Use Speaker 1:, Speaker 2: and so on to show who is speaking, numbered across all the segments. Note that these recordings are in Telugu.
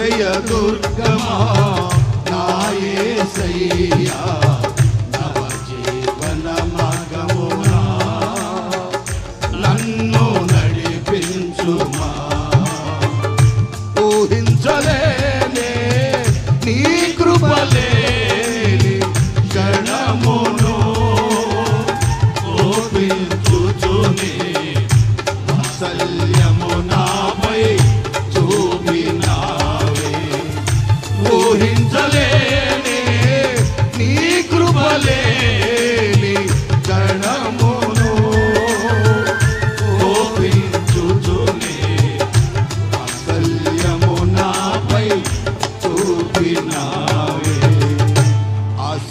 Speaker 1: అశ్రయ దుర్గమా నాయసయ్యా నవ జీవన మార్గమునా నన్ను నడిపించుమా ఊహించలే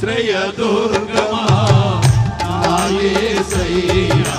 Speaker 1: ఆశ్రయ దుర్గమా? నాయే సయ్యా?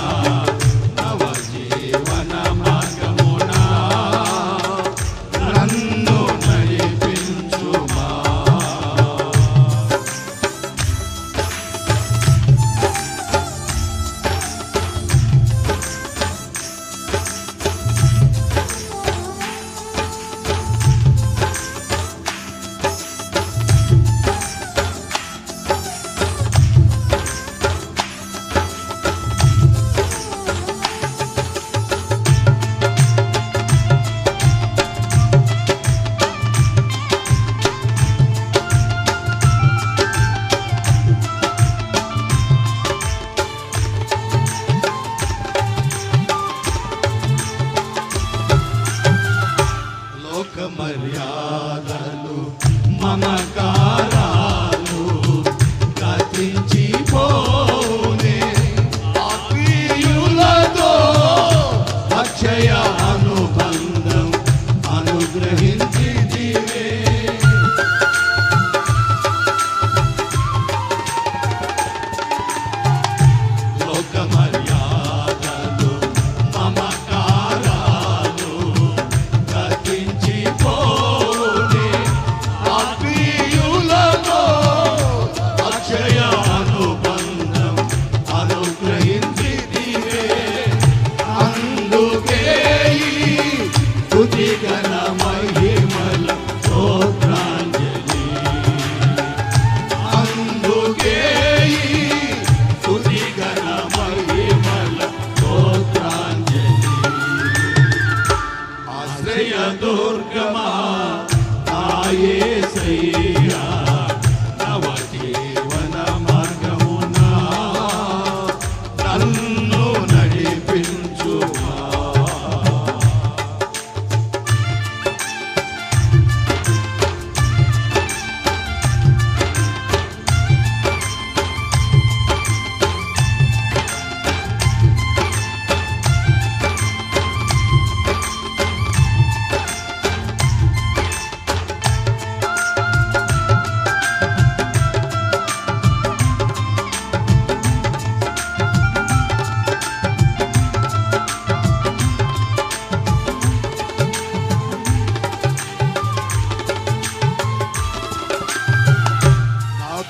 Speaker 1: ఆశ్రయ దుర్గమా? ఆయే సయ్యే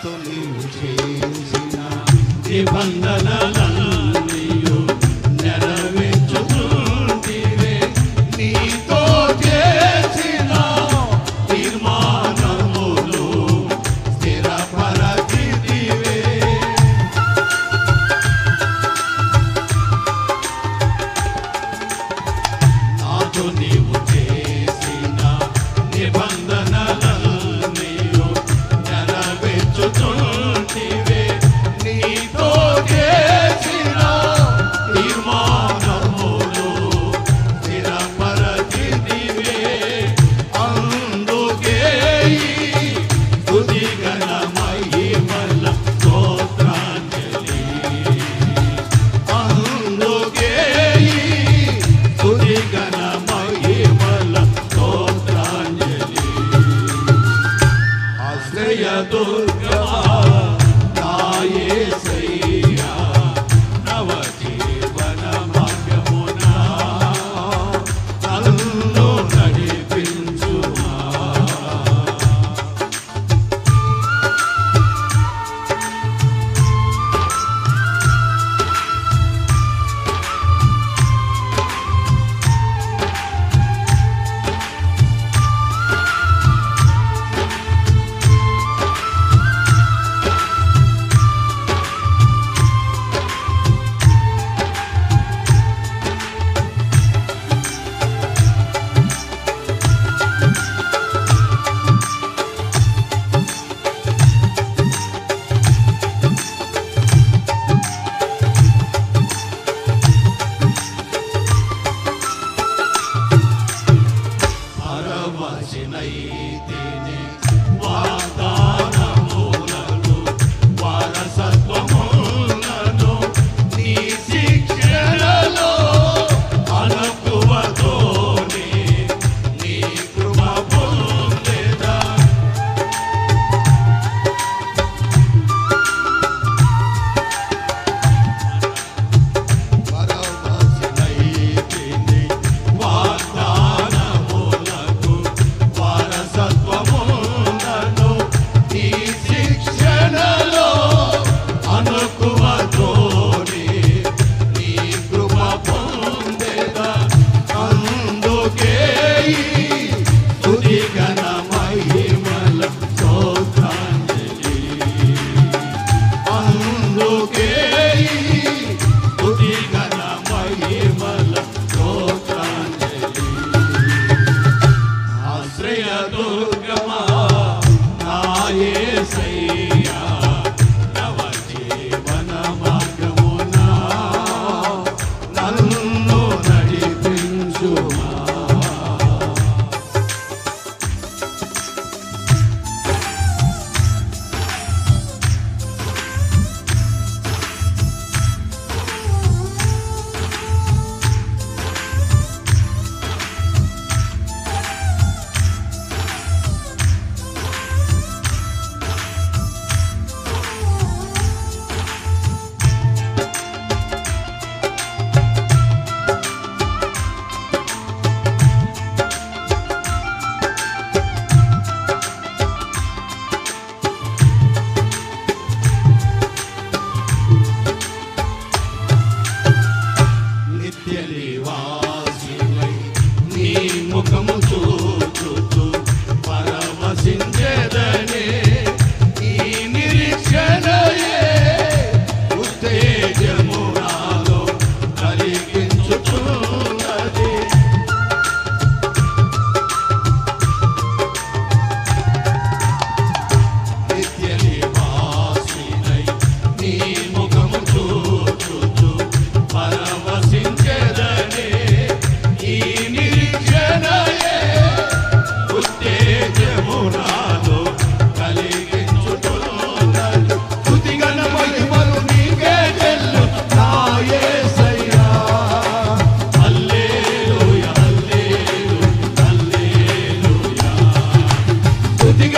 Speaker 1: తొలివు చేసిన నిబంధనల వశనైతిని వాగ్దా ముఖము చూ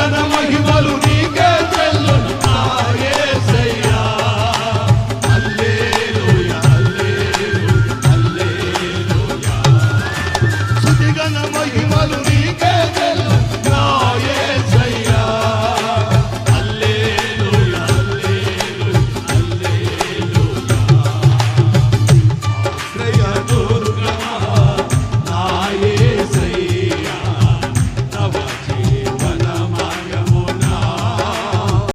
Speaker 1: ఘన మహిమలు